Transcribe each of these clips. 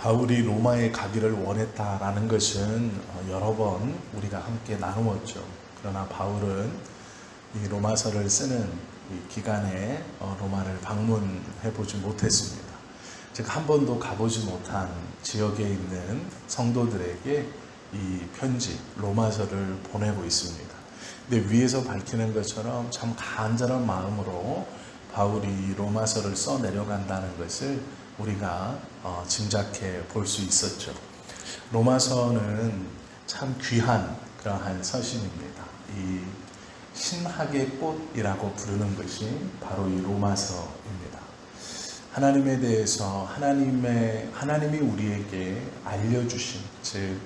바울이 로마에 가기를 원했다라는 것은 어, 여러 번 우리가 함께 나누었죠. 그러나 바울은 이 로마서를 쓰는 이 기간에 어, 로마를 방문해 보지 못했습니다. 즉 한 번도 가보지 못한 지역에 있는 성도들에게 이 편지 로마서를 보내고 있습니다. 근데 위에서 밝히는 것처럼 참 간절한 마음으로 바울이 이 로마서를 써 내려간다는 것을 우리가 어, 짐작해 볼 수 있었죠. 로마서는 참 귀한 그러한 서신입니다. 이 신학의 꽃이라고 부르는 것이 바로 이 로마서입니다. 하나님에 대해서 하나님의 하나님이 우리에게 알려주신 즉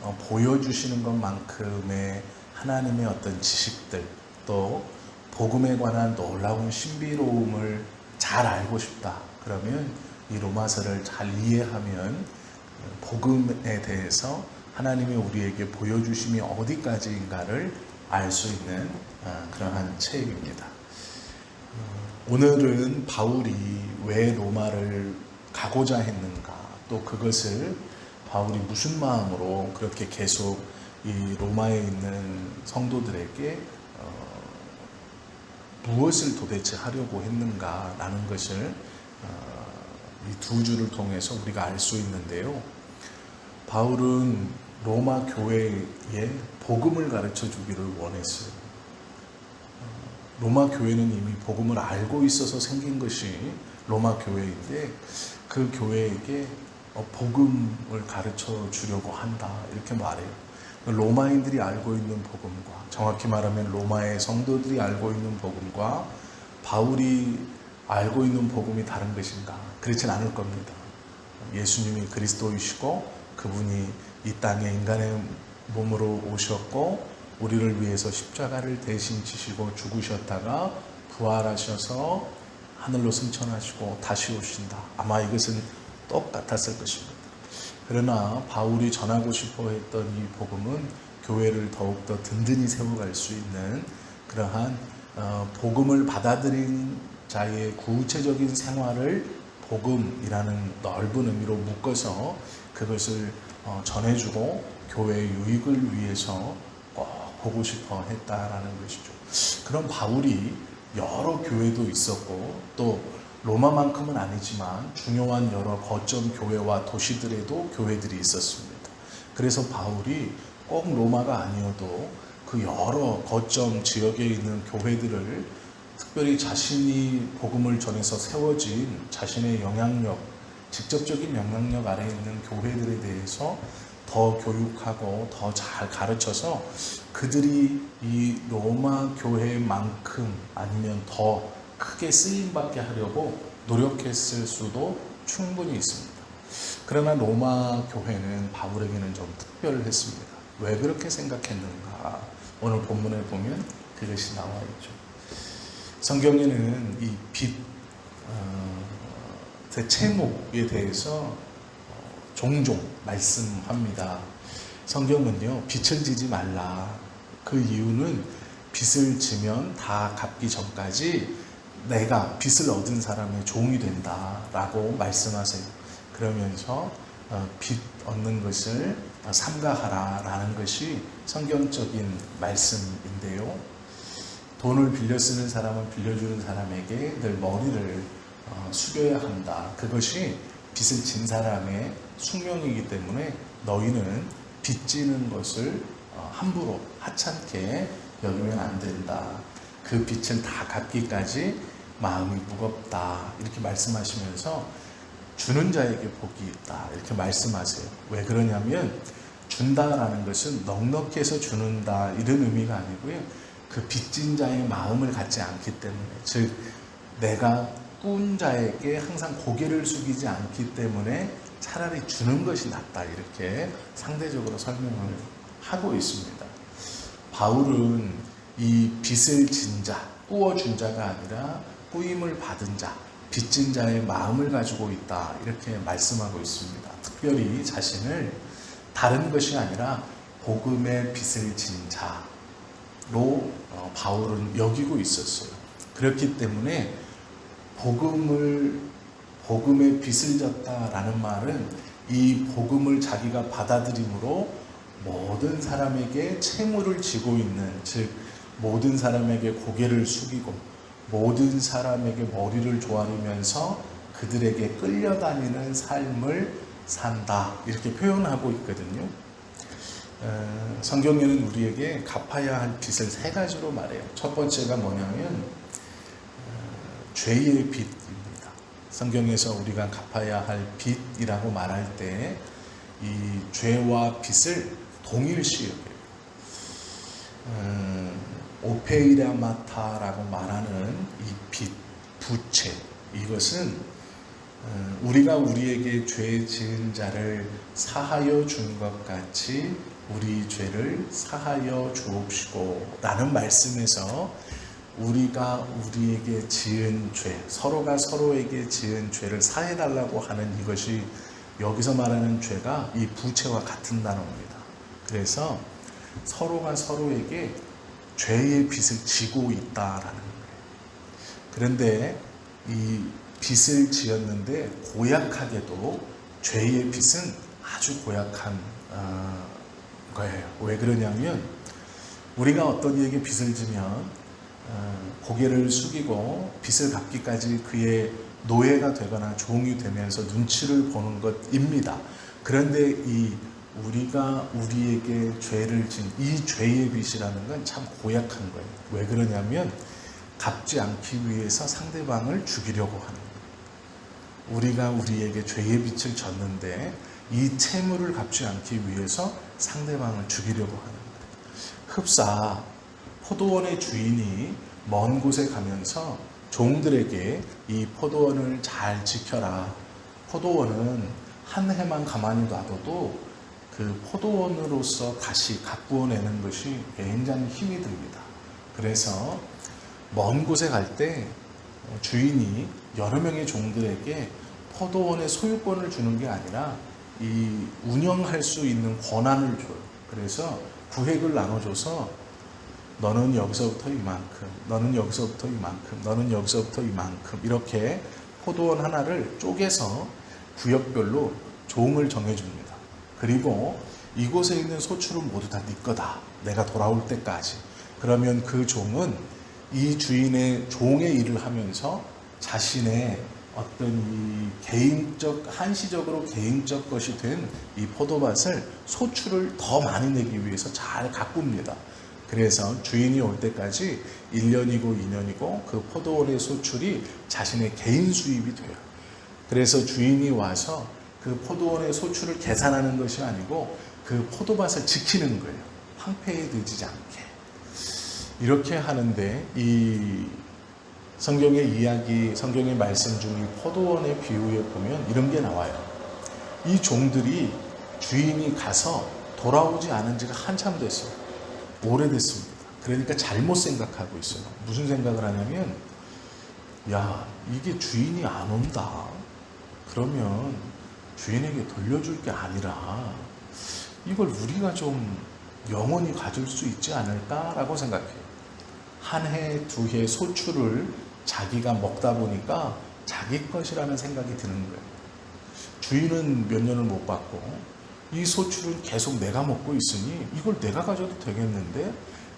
어, 보여주시는 것만큼의 하나님의 어떤 지식들 또 복음에 관한 놀라운 신비로움을 잘 알고 싶다. 그러면 이 로마서를 잘 이해하면 복음에 대해서 하나님이 우리에게 보여주심이 어디까지인가를 알 수 있는 어, 그러한 책입니다. 어, 오늘은 바울이 왜 로마를 가고자 했는가, 또 그것을 바울이 무슨 마음으로 그렇게 계속 이 로마에 있는 성도들에게 어, 무엇을 도대체 하려고 했는가라는 것을 어, 이두 주를 통해서 우리가 알 수 있는데요. 바울은 로마 교회에 복음을 가르쳐 주기를 원했어요. 어, 로마 교회는 이미 복음을 알고 있어서 생긴 것이 로마 교회인데 그 교회에게 어, 복음을 가르쳐 주려고 한다 이렇게 말해요. 로마인들이 알고 있는 복음과 정확히 말하면 로마의 성도들이 알고 있는 복음과 바울이 알고 있는 복음이 다른 것인가? 그렇진 않을 겁니다. 예수님이 그리스도이시고 그분이 이 땅에 인간의 몸으로 오셨고 우리를 위해서 십자가를 대신 지시고 죽으셨다가 부활하셔서 하늘로 승천하시고 다시 오신다. 아마 이것은 똑같았을 것입니다. 그러나 바울이 전하고 싶어 했던 이 복음은 교회를 더욱더 든든히 세워갈 수 있는 그러한 어, 복음을 받아들인 자의 구체적인 생활을 복음이라는 넓은 의미로 묶어서 그것을 어, 전해주고 교회의 유익을 위해서 꼭 보고 싶어 했다라는 것이죠. 그런 바울이 여러 교회도 있었고 또 로마만큼은 아니지만 중요한 여러 거점 교회와 도시들에도 교회들이 있었습니다. 그래서 바울이 꼭 로마가 아니어도 그 여러 거점 지역에 있는 교회들을 특별히 자신이 복음을 전해서 세워진 자신의 영향력, 직접적인 영향력 아래 있는 교회들에 대해서 더 교육하고 더 잘 가르쳐서 그들이 이 로마 교회만큼 아니면 더 크게 쓰임받게 하려고 노력했을 수도 충분히 있습니다. 그러나 로마 교회는 바울에게는 좀 특별했습니다. 왜 그렇게 생각했는가? 오늘 본문에 보면 그것이 나와 있죠. 성경에는 이 빛, 어, 그 대해서 어, 종종 말씀합니다. 성경은요, 빛을 지지 말라. 그 이유는 빛을 지면 다 갚기 전까지 내가 빛을 얻은 사람의 종이 된다 라고 말씀하세요. 그러면서 어, 빛 얻는 것을 삼가하라 라는 것이 성경적인 말씀인데요. 돈을 빌려 쓰는 사람은 빌려주는 사람에게 늘 머리를 어, 숙여야 한다. 그것이 빚을 진 사람의 숙명이기 때문에 너희는 빚지는 것을 어, 함부로 하찮게 여기면 안 된다. 그 빚을 다 갚기까지 마음이 무겁다. 이렇게 말씀하시면서 주는 자에게 복이 있다. 이렇게 말씀하세요. 왜 그러냐면 준다라는 것은 넉넉해서 주는다. 이런 의미가 아니고요. 그 빚진 자의 마음을 갖지 않기 때문에 즉 내가 꾼 자에게 항상 고개를 숙이지 않기 때문에 차라리 주는 것이 낫다 이렇게 상대적으로 설명을 하고 있습니다. 바울은 이 빚을 진 자, 꾸어준 자가 아니라 꾸임을 받은 자, 빚진 자의 마음을 가지고 있다 이렇게 말씀하고 있습니다. 특별히 자신을 다른 것이 아니라 복음의 빚을 진 어, 바울은 여기고 있었어요. 그렇기 때문에 복음을 복음의 빚을 졌다라는 말은 이 복음을 자기가 받아들임으로 모든 사람에게 채무를 지고 있는 즉 모든 사람에게 고개를 숙이고 모든 사람에게 머리를 조아리면서 그들에게 끌려다니는 삶을 산다 이렇게 표현하고 있거든요. 어, 성경에는 우리에게 갚아야 할 빚을 세 가지로 말해요. 첫 번째가 뭐냐면 어, 죄의 빚입니다. 성경에서 우리가 갚아야 할 빚이라고 말할 때 이 죄와 빚을 동일시 여겨요. 음, 오페이라마타라고 말하는 이 빚, 부채 이것은 음, 우리가 우리에게 죄 지은 자를 사하여 준 것 같이 우리 죄를 사하여 주옵시고 라는 말씀에서 우리가 우리에게 지은 죄, 서로가 서로에게 지은 죄를 사해달라고 하는 이것이 여기서 말하는 죄가 이 부채와 같은 단어입니다. 그래서 서로가 서로에게 죄의 빚을 지고 있다라는 거예요. 그런데 이 빚을 지었는데 고약하게도 죄의 빚은 아주 고약한 어, 거예요. 왜 그러냐면 우리가 어떤 이에게 빚을 지면 어, 고개를 숙이고 빚을 갚기까지 그의 노예가 되거나 종이 되면서 눈치를 보는 것입니다. 그런데 이 우리가 우리에게 죄를 진 이 죄의 빚이라는 건 참 고약한 거예요. 왜 그러냐면 갚지 않기 위해서 상대방을 죽이려고 하는 거예요. 우리가 우리에게 죄의 빚을 졌는데 이 채무를 갚지 않기 위해서 상대방을 죽이려고 하는 거예요. 흡사 포도원의 주인이 먼 곳에 가면서 종들에게 이 포도원을 잘 지켜라. 포도원은 한 해만 가만히 놔둬도 그 포도원으로서 다시 가꾸어내는 것이 굉장히 힘이 듭니다. 그래서 먼 곳에 갈 때 주인이 여러 명의 종들에게 포도원의 소유권을 주는 게 아니라 이 운영할 수 있는 권한을 줘요. 그래서 구획을 나눠줘서 너는 여기서부터 이만큼, 너는 여기서부터 이만큼, 너는 여기서부터 이만큼 이렇게 포도원 하나를 쪼개서 구역별로 종을 정해줍니다. 그리고 이곳에 있는 소출은 모두 다 네 거다. 내가 돌아올 때까지. 그러면 그 종은 이 주인의 종의 일을 하면서 자신의 어떤 이 개인적 한시적으로 개인적 것이 된 이 포도밭을 소출을 더 많이 내기 위해서 잘 가꿉니다. 그래서 주인이 올 때까지 1년이고 2년이고 그 포도원의 소출이 자신의 개인 수입이 돼요. 그래서 주인이 와서 그 포도원의 소출을 계산하는 것이 아니고 그 포도밭을 지키는 거예요. 황폐해지지 않게. 이렇게 하는데 이 성경의 이야기, 성경의 말씀 중이 포도원의 비유에 보면 이런 게 나와요. 이 종들이 주인이 가서 돌아오지 않은 지가 한참 됐어요. 오래됐습니다. 그러니까 잘못 생각하고 있어요. 무슨 생각을 하냐면, 야, 이게 주인이 안 온다. 그러면 주인에게 돌려줄 게 아니라 이걸 우리가 좀 영원히 가질 수 있지 않을까라고 생각해요. 한 해, 두 해 소출을 자기가 먹다 보니까 자기 것이라는 생각이 드는 거예요. 주인은 몇 년을 못 받고 이 소출은 계속 내가 먹고 있으니 이걸 내가 가져도 되겠는데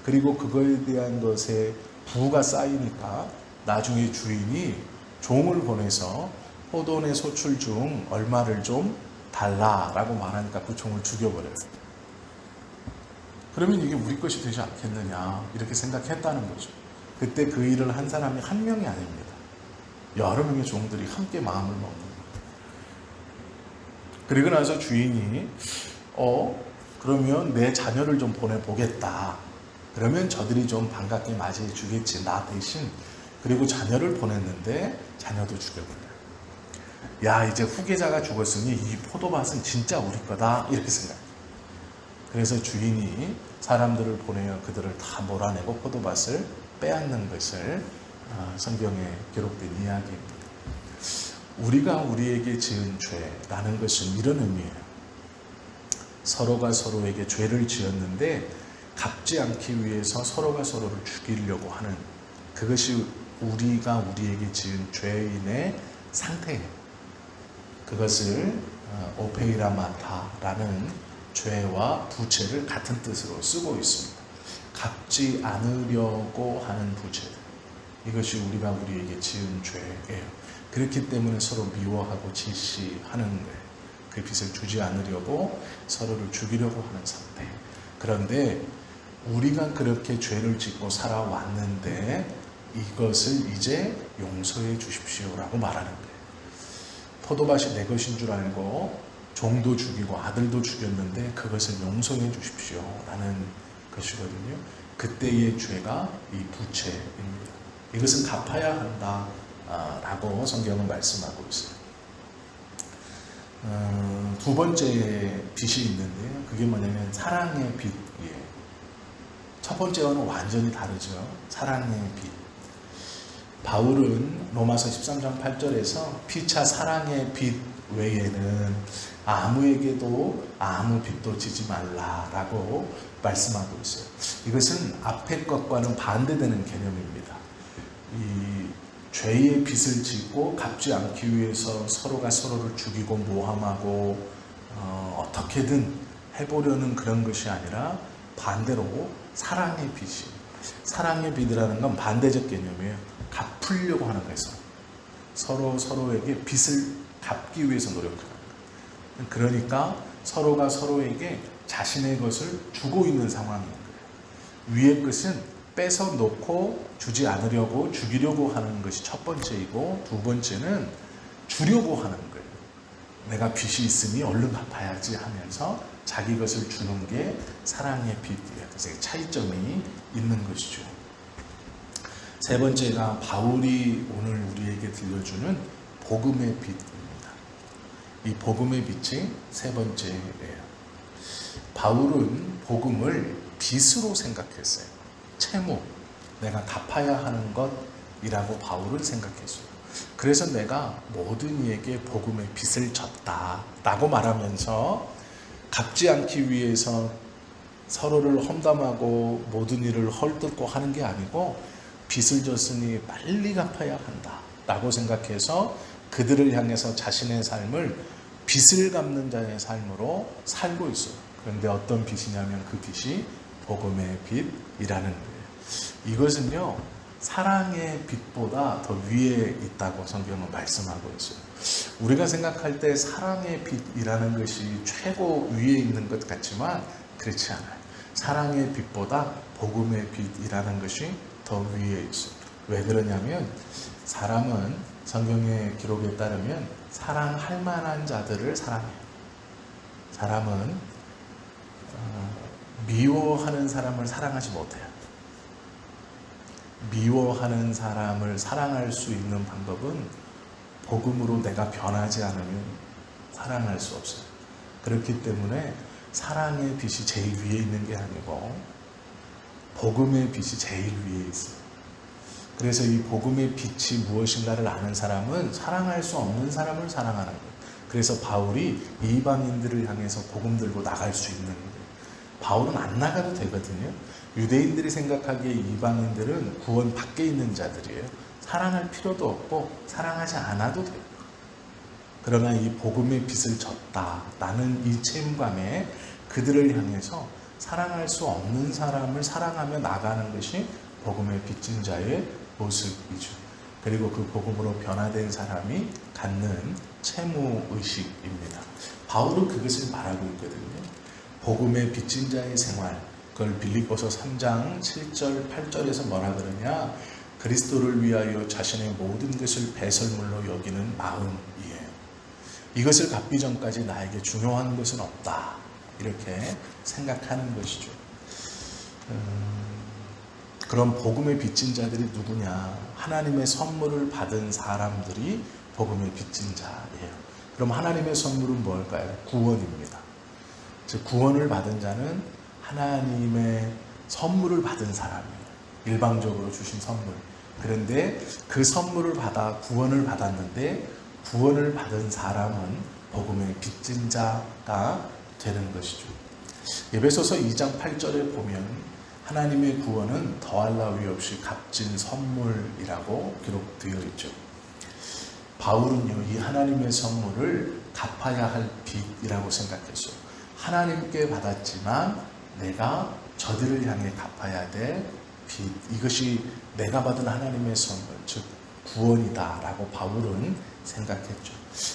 그리고 그거에 대한 것에 부가 쌓이니까 나중에 주인이 종을 보내서 포도원의 소출 중 얼마를 좀 달라라고 말하니까 그 종을 죽여버려요. 그러면 이게 우리 것이 되지 않겠느냐 이렇게 생각했다는 거죠. 그때 그 일을 한 사람이 한 명이 아닙니다. 여러 명의 종들이 함께 마음을 먹는 거예요. 그리고 나서 주인이 어 그러면 내 자녀를 좀 보내보겠다. 그러면 저들이 좀 반갑게 맞이해 주겠지 나 대신 그리고 자녀를 보냈는데 자녀도 죽여버려요. 야 이제 후계자가 죽었으니 이 포도밭은 진짜 우리 거다 이렇게 생각해요. 그래서 주인이 사람들을 보내어 그들을 다 몰아내고 포도밭을 빼앗는 것을 어, 성경에 기록된 이야기입니다. 우리가 우리에게 지은 죄라는 것은 이런 의미예요. 서로가 서로에게 죄를 지었는데 갚지 않기 위해서 서로가 서로를 죽이려고 하는 그것이 우리가 우리에게 지은 죄인의 상태예요. 그것을 어, 오페이라마타라는 죄와 부채를 같은 뜻으로 쓰고 있습니다. 갚지 않으려고 하는 부채. 이것이 우리가 우리에게 지은 죄예요. 그렇기 때문에 서로 미워하고 질시하는 거예요. 그 빚을 주지 않으려고 서로를 죽이려고 하는 상태. 그런데 우리가 그렇게 죄를 짓고 살아왔는데 이것을 이제 용서해 주십시오라고 말하는 거예요. 포도밭이 내 것인 줄 알고 종도 죽이고 아들도 죽였는데 그것을 용서해 주십시오라는 것이거든요. 그때의 죄가 이 부채입니다. 이것은 갚아야 한다라고 성경은 말씀하고 있어요. 어, 두 번째 빚이 있는데요. 그게 뭐냐면 사랑의 빚이에요. 첫 번째와는 완전히 다르죠. 사랑의 빚. 바울은 로마서 13장 8절에서 피차 사랑의 빚 외에는 아무에게도 아무 빚도 지지 말라라고 말씀하고 있어요. 이것은 앞의 것과는 반대되는 개념입니다. 이 죄의 빚을 짓고 갚지 않기 위해서 서로가 서로를 죽이고 모함하고 어, 어떻게든 해보려는 그런 것이 아니라 반대로 사랑의 빚이 사랑의 빚이라는 건 반대적 개념이에요. 갚으려고 하는 거에서 서로 서로에게 빚을 갚기 위해서 거예요. 그러니까 서로가 서로에게 자신의 것을 주고 있는 상황인 거예요. 위의 것은 뺏어 놓고 주지 않으려고 죽이려고 하는 것이 첫 번째이고 두 번째는 주려고 하는 거예요. 내가 빚이 있으니 얼른 갚아야지 하면서 자기 것을 주는 게 사랑의. 그래서 차이점이 있는 것이죠. 세 번째가 바울이 오늘 우리에게 들려주는 복음의 빛입니다. 이 복음의 빛이 세 번째예요. 바울은 복음을 빛으로 생각했어요. 채무, 내가 갚아야 하는 것이라고 바울은 생각했어요. 그래서 내가 모든 이에게 복음의 빚을 졌다 라고 말하면서 갚지 않기 위해서 서로를 험담하고 모든 일을 헐뜯고 하는 게 아니고 빚을 졌으니 빨리 갚아야 한다. 라고 생각해서 그들을 향해서 자신의 삶을 빚을 갚는 자의 삶으로 살고 있어요. 그런데 어떤 빚이냐면 그 빚이 복음의 빚이라는 거예요. 이것은요, 사랑의 빛보다 더 위에 있다고 성경은 말씀하고 있어요. 우리가 생각할 때 사랑의 빛이라는 것이 최고 위에 있는 것 같지만 그렇지 않아요. 사랑의 빛보다 복음의 빛이라는 것이 더 위에 있어요. 왜 그러냐면 사람은 성경의 기록에 따르면 사랑할 만한 자들을 사랑해요. 사람은 어, 미워하는 사람을 사랑하지 못해요. 미워하는 사람을 사랑할 수 있는 방법은 복음으로 내가 변하지 않으면 사랑할 수 없어요. 그렇기 때문에 사랑의 빛이 제일 위에 있는 게 아니고 복음의 빛이 제일 위에 있어요. 그래서 이 복음의 빛이 무엇인가를 아는 사람은 사랑할 수 없는 사람을 사랑하는 거예요. 그래서 바울이 이방인들을 향해서 복음 들고 나갈 수 있는 거예요. 바울은 안 나가도 되거든요. 유대인들이 생각하기에 이방인들은 구원 밖에 있는 자들이에요. 사랑할 필요도 없고 사랑하지 않아도 돼요. 그러나 이 복음의 빛을 졌다. 나는 이 책임감에 그들을 향해서 사랑할 수 없는 사람을 사랑하며 나가는 것이 복음의 빚진 자의 모습이죠. 그리고 그 복음으로 변화된 사람이 갖는 채무 의식입니다. 바울은 그것을 말하고 있거든요. 복음의 빚진 자의 생활, 그걸 빌립보서 3장 7절, 8절에서 뭐라 그러냐? 그리스도를 위하여 자신의 모든 것을 배설물로 여기는 마음이에요. 이것을 갚기 전까지 나에게 중요한 것은 없다. 이렇게 생각하는 것이죠. 음, 그럼 복음의 빚진 자들이 누구냐? 하나님의 선물을 받은 사람들이 복음의 빚진 자예요. 그럼 하나님의 선물은 뭘까요? 구원입니다. 즉 구원을 받은 자는 하나님의 선물을 받은 사람이에요. 일방적으로 주신 선물. 그런데 그 선물을 받아 구원을 받았는데 구원을 받은 사람은 복음의 빚진 자가 되는 것이죠. 예배소서 2장 8절에 보면 하나님의 구원은 더할 나위 없이 값진 선물이라고 기록되어 있죠. 바울은요, 이 하나님의 선물을 갚아야 할 빚이라고 생각했어요. 하나님께 받았지만 내가 저들을 향해 갚아야 될 빚. 이것이 내가 받은 하나님의 선물, 즉 구원이다라고 바울은 생각했죠.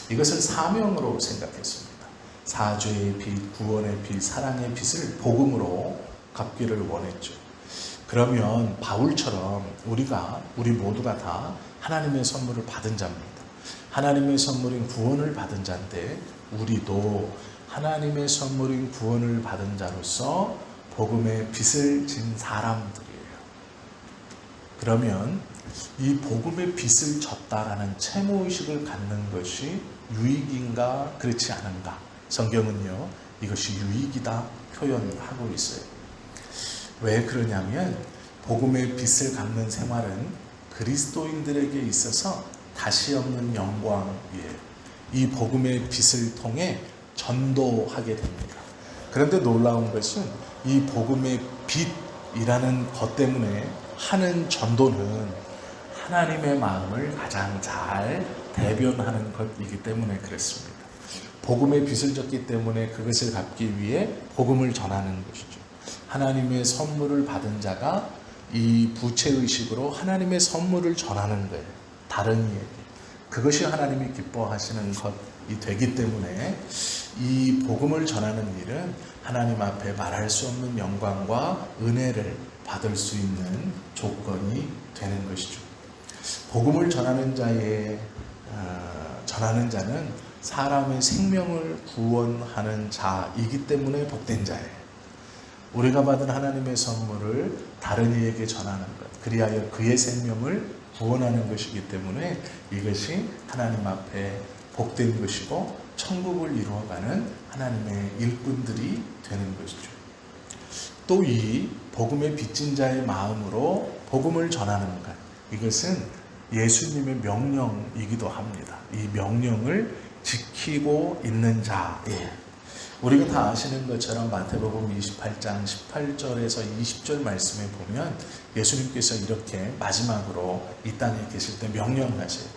이것을 사명으로 생각했습니다. 사죄의 빚, 구원의 빚, 사랑의 빚을 복음으로 갚기를 원했죠. 그러면 바울처럼 우리가 우리 모두가 다 하나님의 선물을 받은 자입니다. 하나님의 선물인 구원을 받은 자인데 우리도 하나님의 선물인 구원을 받은 자로서 복음의 빚을 진 사람들이에요. 그러면 이 복음의 빚을 졌다라는 채무 의식을 갖는 것이 유익인가 그렇지 않은가? 성경은요 이것이 유익이다 표현하고 있어요. 왜 그러냐면 복음의 빚을 갚는 생활은 그리스도인들에게 있어서 다시 없는 영광이에요. 이 복음의 빚을 통해 전도하게 됩니다. 그런데 놀라운 것은 이 복음의 빚이라는 것 때문에 하는 전도는 하나님의 마음을 가장 잘 대변하는 것이기 때문에 그렇습니다. 복음의 빚을 졌기 때문에 그것을 갚기 위해 복음을 전하는 것이죠. 하나님의 선물을 받은 자가 이 부채의식으로 하나님의 선물을 전하는 거예요. 다른 이에게. 그것이 하나님이 기뻐하시는 것이 되기 때문에 이 복음을 전하는 일은 하나님 앞에 말할 수 없는 영광과 은혜를 받을 수 있는 조건이 되는 것이죠. 복음을 전하는 자의 어, 전하는 자는 사람의 생명을 구원하는 자이기 때문에 복된 자예요. 우리가 받은 하나님의 선물을 다른 이에게 전하는 것, 그리하여 그의 생명을 구원하는 것이기 때문에 이것이 하나님 앞에 복된 것이고 천국을 이루어가는 하나님의 일꾼들이 되는 것이죠. 또 이 복음의 빚진 자의 마음으로 복음을 전하는 것, 이것은 예수님의 명령이기도 합니다. 이 명령을 지키고 있는 자예요. 우리가 다 아시는 것처럼 마태복음 28장 18절에서 20절 말씀에 보면 예수님께서 이렇게 마지막으로 이 땅에 계실 때 명령하세요.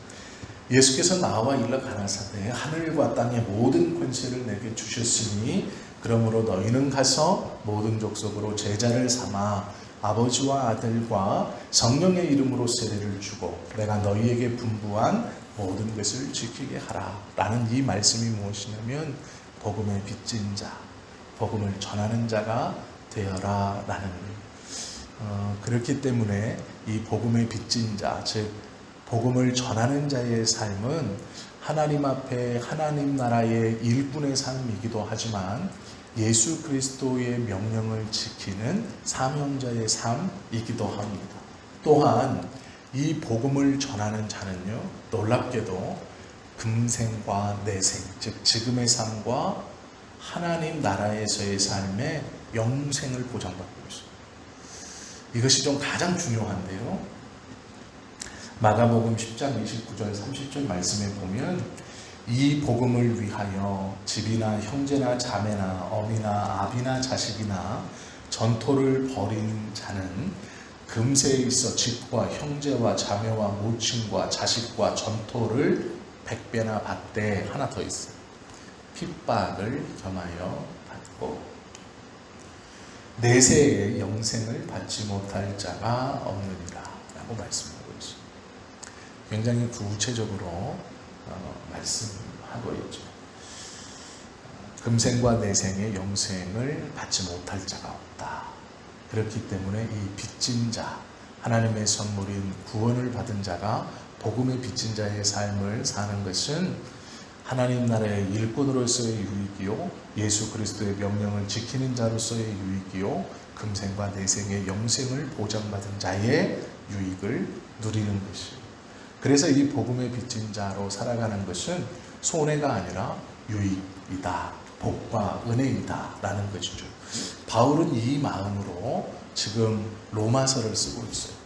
예수께서 나와 일러 가라사대 하늘과 땅의 모든 권세를 내게 주셨으니 그러므로 너희는 가서 모든 족속으로 제자를 삼아 아버지와 아들과 성령의 이름으로 세례를 주고 내가 너희에게 분부한 모든 것을 지키게 하라 라는 이 말씀이 무엇이냐면 복음의 빚진 자, 복음을 전하는 자가 되어라 라는 어, 그렇기 때문에 이 복음의 빚진 자, 즉 복음을 전하는 자의 삶은 하나님 앞에 하나님 나라의 일꾼의 삶이기도 하지만 예수 그리스도의 명령을 지키는 사명자의 삶이기도 합니다. 또한 이 복음을 전하는 자는요, 놀랍게도 금생과 내생, 즉 지금의 삶과 하나님 나라에서의 삶의 영생을 보장받고 있습니다. 이것이 좀 가장 중요한데요. 마가복음 10장 29절 30절 말씀에 보면 이 복음을 위하여 집이나 형제나 자매나 어미나 아비나 자식이나 전토를 벌인 자는 금세에 있어 집과 형제와 자매와 모친과 자식과 전토를 백배나 받되 하나 더 있어요. 핍박을 겸하여 받고 내세의 영생을 받지 못할 자가 없느니라 라고 말씀하고 있습니다. 굉장히 구체적으로 어, 말씀하고 있죠. 금생과 내생의 영생을 받지 못할 자가 없다. 그렇기 때문에 이 빚진 자, 하나님의 선물인 구원을 받은 자가 복음의 빚진 자의 삶을 사는 것은 하나님 나라의 일꾼으로서의 유익이요 예수 그리스도의 명령을 지키는 자로서의 유익이요 금생과 내생의 영생을 보장받은 자의 유익을 누리는 것이요. 그래서 이 복음의 빚진 자로 살아가는 것은 손해가 아니라 유익이다 복과 은혜이다 라는 것이죠 바울은 이 마음으로 지금 로마서를 쓰고 있어요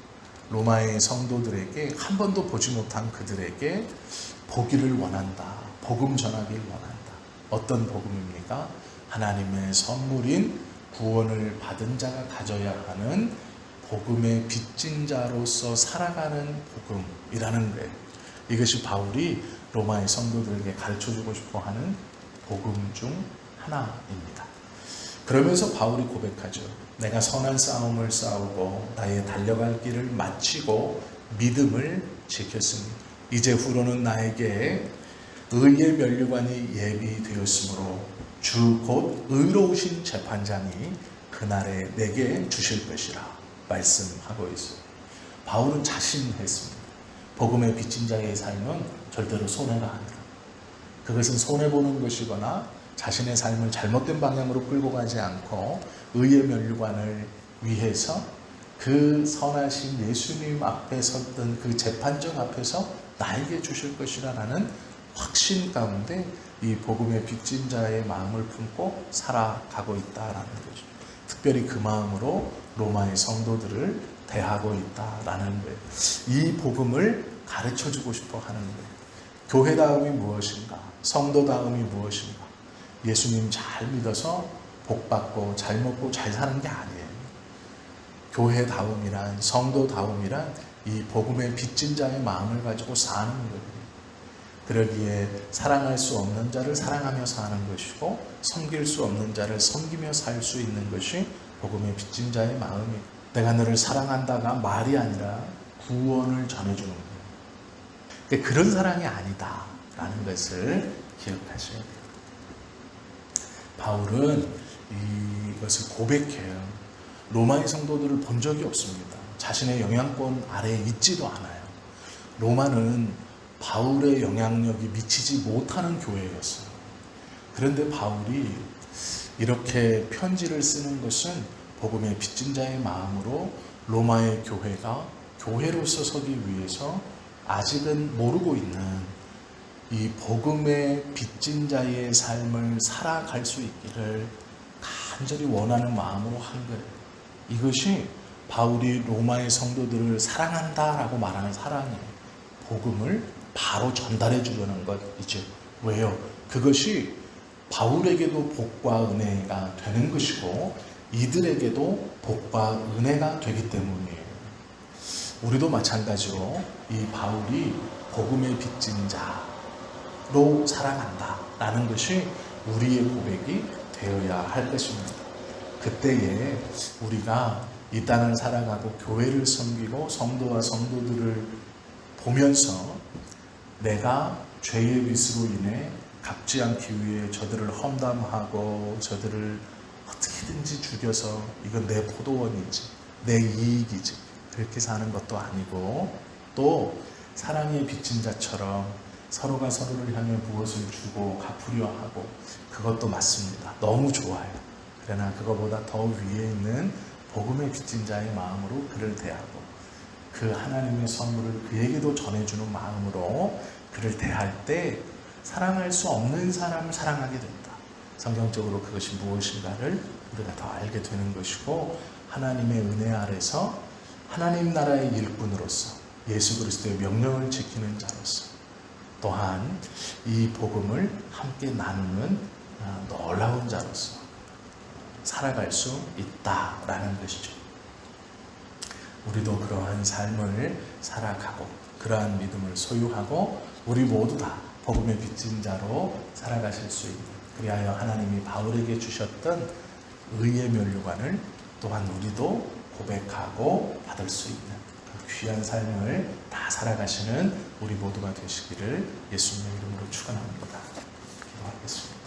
로마의 성도들에게 한 번도 보지 못한 그들에게 보기를 원한다. 복음 전하기를 원한다. 어떤 복음입니까? 하나님의 선물인 구원을 받은 자가 가져야 하는 복음의 빚진 자로서 살아가는 복음이라는 거예요. 이것이 바울이 로마의 성도들에게 가르쳐 주고 싶어 하는 복음 중 하나입니다. 그러면서 바울이 고백하죠. 내가 선한 싸움을 싸우고 나의 달려갈 길을 마치고 믿음을 지켰습니다. 이제 후로는 나에게 의의 면류관이 예비되었으므로 주 곧 의로우신 재판장이 그날에 내게 주실 것이라 말씀하고 있어요. 바울은 자신했습니다. 복음의 빚진 자의 삶은 절대로 손해가 아니라 그것은 손해보는 것이거나 자신의 삶을 잘못된 방향으로 끌고 가지 않고 의의 면류관을 위해서 그 선하신 예수님 앞에 섰던 그 재판정 앞에서 나에게 주실 것이라는 확신 가운데 이 복음의 빚진 자의 마음을 품고 살아가고 있다라는 거죠. 특별히 그 마음으로 로마의 성도들을 대하고 있다라는 거예요. 이 복음을 가르쳐 주고 싶어 하는 거예요. 교회다움이 무엇인가? 성도다움이 무엇인가? 예수님 잘 믿어서 복 받고 잘 먹고 잘 사는 게 아니에요. 교회다움이란 성도다움이란 이 복음의 빚진 자의 마음을 가지고 사는 거예요. 그러기에 사랑할 수 없는 자를 사랑하며 사는 것이고 섬길 수 없는 자를 섬기며 살 수 있는 것이 복음의 빚진 자의 마음이 내가 너를 사랑한다가 말이 아니라 구원을 전해주는 거예요. 그런 사랑이 아니다라는 것을 기억하셔야 돼요. 바울은 이것을 고백해요. 로마의 성도들을 본 적이 없습니다. 자신의 영향권 아래에 있지도 않아요. 로마는 바울의 영향력이 미치지 못하는 교회였어요. 그런데 바울이 이렇게 편지를 쓰는 것은 복음의 빚진 자의 마음으로 로마의 교회가 교회로서 서기 위해서 아직은 모르고 있는 이 복음의 빚진 자의 삶을 살아갈 수 있기를 간절히 원하는 마음으로 한 거예요. 이것이 바울이 로마의 성도들을 사랑한다라고 말하는 사랑이에요. 복음을 바로 전달해 주려는 것이죠. 왜요? 그것이 바울에게도 복과 은혜가 되는 것이고 이들에게도 복과 은혜가 되기 때문이에요. 우리도 마찬가지로 이 바울이 복음의 빚진 자 로 살아간다 라는 것이 우리의 고백이 되어야 할 것입니다. 그때에 우리가 이 땅을 살아가고 교회를 섬기고 성도와 성도들을 보면서 내가 죄의 빚으로 인해 갚지 않기 위해 저들을 험담하고 저들을 어떻게든지 죽여서 이건 내 포도원이지 내 이익이지 그렇게 사는 것도 아니고 또 사랑의 빚진 자처럼 서로가 서로를 향해 무엇을 주고 갚으려 하고 그것도 맞습니다. 너무 좋아요. 그러나 그거보다 더 위에 있는 복음의 빚진 자의 마음으로 그를 대하고 그 하나님의 선물을 그에게도 전해주는 마음으로 그를 대할 때 사랑할 수 없는 사람을 사랑하게 된다. 성경적으로 그것이 무엇인가를 우리가 더 알게 되는 것이고 하나님의 은혜 아래서 하나님 나라의 일꾼으로서 예수 그리스도의 명령을 지키는 자로서 또한 이 복음을 함께 나누는 아, 놀라운 자로서 살아갈 수 있다라는 것이죠. 우리도 그러한 삶을 살아가고 그러한 믿음을 소유하고 우리 모두 다 복음의 빚진 자로 살아가실 수 있는 그리하여 하나님이 바울에게 주셨던 의의 면류관을 또한 우리도 고백하고 받을 수 있는 그 귀한 삶을 다 살아가시는 우리 모두가 되시기를 예수님의 이름으로 축원합니다. 기도하겠습니다.